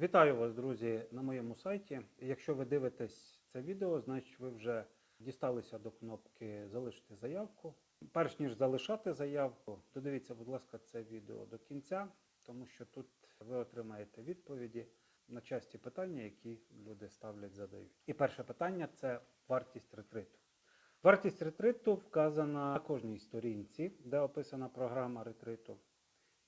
Вітаю вас, друзі, на моєму сайті. Якщо ви дивитесь це відео, значить ви вже дісталися до кнопки Залишити заявку. Перш ніж залишати заявку, додивіться, будь ласка, це відео до кінця, тому що тут ви отримаєте відповіді на часті питання, які люди ставлять, задають. І перше питання це вартість ретриту. Вартість ретриту вказана на кожній сторінці, де описана програма ретриту.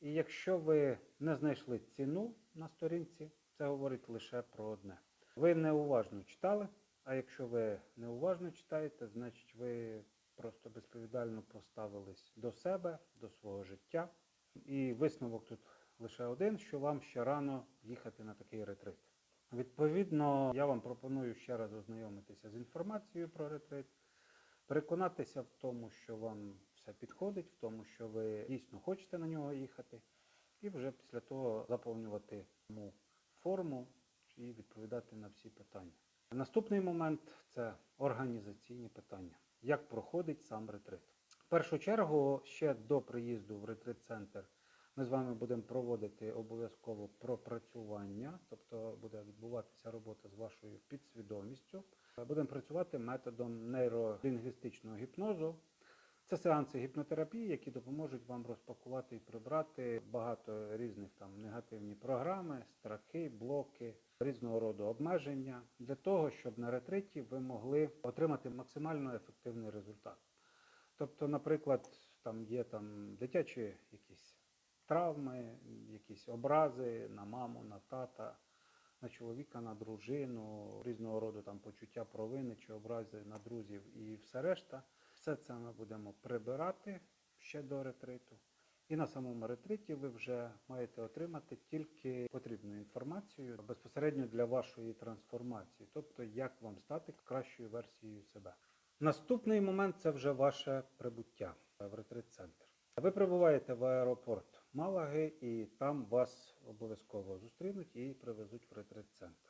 І якщо ви не знайшли ціну на сторінці, це говорить лише про одне. Ви неуважно читали, а якщо ви неуважно читаєте, значить ви просто безповідально поставились до себе, до свого життя. І висновок тут лише один, що вам ще рано їхати на такий ретрит. Відповідно, я вам пропоную ще раз ознайомитися з інформацією про ретрит, переконатися в тому, що вам все підходить, в тому, що ви дійсно хочете на нього їхати, і вже після того заповнювати саму форму і відповідати на всі питання. Наступний момент це організаційні питання. Як проходить сам ретрит? В першу чергу, ще до приїзду в ретрит-центр ми з вами будемо проводити обов'язково пропрацювання, тобто буде відбуватися робота з вашою підсвідомістю. Будемо працювати методом нейролінгвістичного гіпнозу. Це сеанси гіпнотерапії, які допоможуть вам розпакувати і прибрати багато різних там негативні програми, страхи, блоки, різного роду обмеження для того, щоб на ретриті ви могли отримати максимально ефективний результат. Тобто, наприклад, там є там дитячі якісь травми, якісь образи на маму, на тата, на чоловіка, на дружину, різного роду там почуття провини чи образи на друзів і все решта. Все це ми будемо прибирати ще до ретриту. І на самому ретриті ви вже маєте отримати тільки потрібну інформацію безпосередньо для вашої трансформації, тобто як вам стати кращою версією себе. Наступний момент це вже ваше прибуття в ретрит-центр. Ви прибуваєте в аеропорт Малаги, і там вас обов'язково зустрінуть і привезуть в ретрит-центр.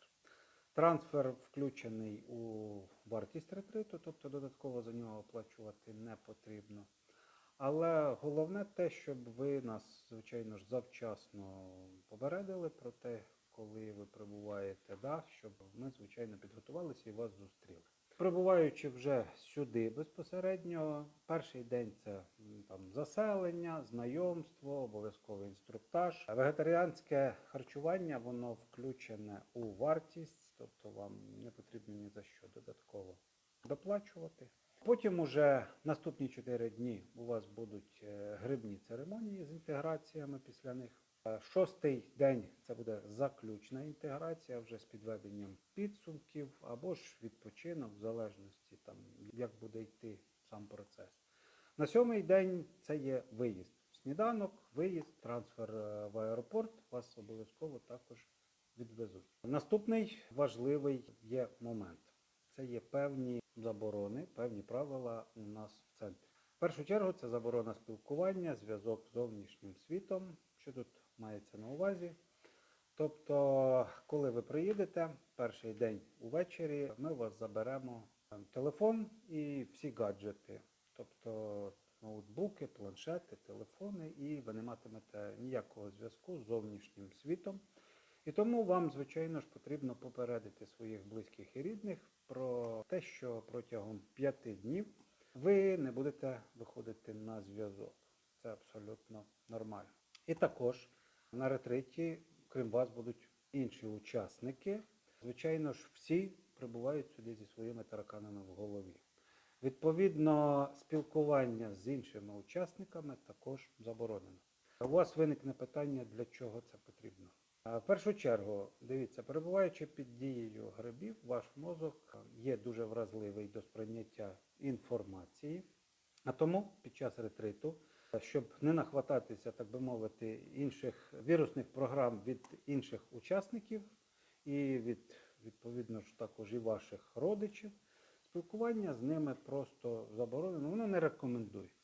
Трансфер включений у вартість ретриту, тобто додатково за нього оплачувати не потрібно. Але головне те, щоб ви нас, звичайно ж, завчасно попередили про те, коли ви прибуваєте, да, щоб ми, звичайно, підготувалися і вас зустріли. Прибуваючи вже сюди безпосередньо, перший день це там заселення, знайомство, обов'язковий інструктаж. Вегетаріанське харчування воно включене у вартість, тобто вам не потрібно ні за що додатково доплачувати. Потім уже наступні 4 дні у вас будуть е, грибні церемонії з інтеграціями після них. Е, Шостий день це буде заключна інтеграція вже з підведенням підсумків або ж відпочинок, в залежності там, як буде йти сам процес. На сьомий день це є виїзд. Сніданок, виїзд, трансфер е, в аеропорт. Вас обов'язково також відвезуть. Наступний важливий є момент. Це є певні заборони, певні правила у нас в центрі. В першу чергу це заборона спілкування, зв'язок з зовнішнім світом. Що тут мається на увазі? Тобто, коли ви приїдете, перший день увечері, ми у вас заберемо е, телефон і всі гаджети, тобто ноутбуки, планшети, телефони, і ви не матимете ніякого зв'язку з зовнішнім світом. І тому вам, звичайно ж, потрібно попередити своїх близьких і рідних про те, що протягом п'яти днів ви не будете виходити на зв'язок. Це абсолютно нормально. І також на ретриті, крім вас, будуть інші учасники. Звичайно ж, всі прибувають сюди зі своїми тараканами в голові. Відповідно, спілкування з іншими учасниками також заборонено. У вас виникне питання, для чого це потрібно. А В першу чергу, дивіться, перебуваючи під дією грибів, ваш мозок є дуже вразливий до сприйняття інформації. А тому під час ретриту, щоб не нахвататися, так би мовити, інших вірусних програм від інших учасників і від відповідно ж також і ваших родичів, спілкування з ними просто заборонено, воно не рекомендується.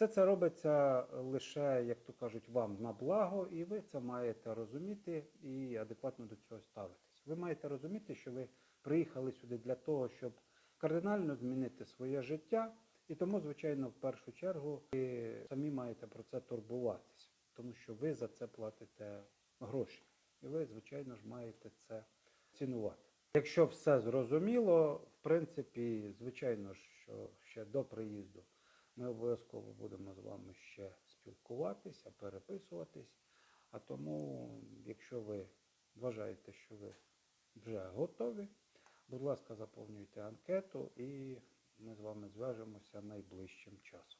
Все це робиться лише, як то кажуть, вам на благо, і ви це маєте розуміти і адекватно до цього ставитись. Ви маєте розуміти, що ви приїхали сюди для того, щоб кардинально змінити своє життя, і тому, звичайно, в першу чергу ви самі маєте про це турбуватися, тому що ви за це платите гроші. і ви, звичайно ж, маєте це цінувати. Якщо все зрозуміло, в принципі, звичайно що ще до приїзду ми обов'язково будемо з вами ще спілкуватися, переписуватись. А тому, якщо ви вважаєте, що ви вже готові, будь ласка, заповнюйте анкету і ми з вами зв'яжемося найближчим часом.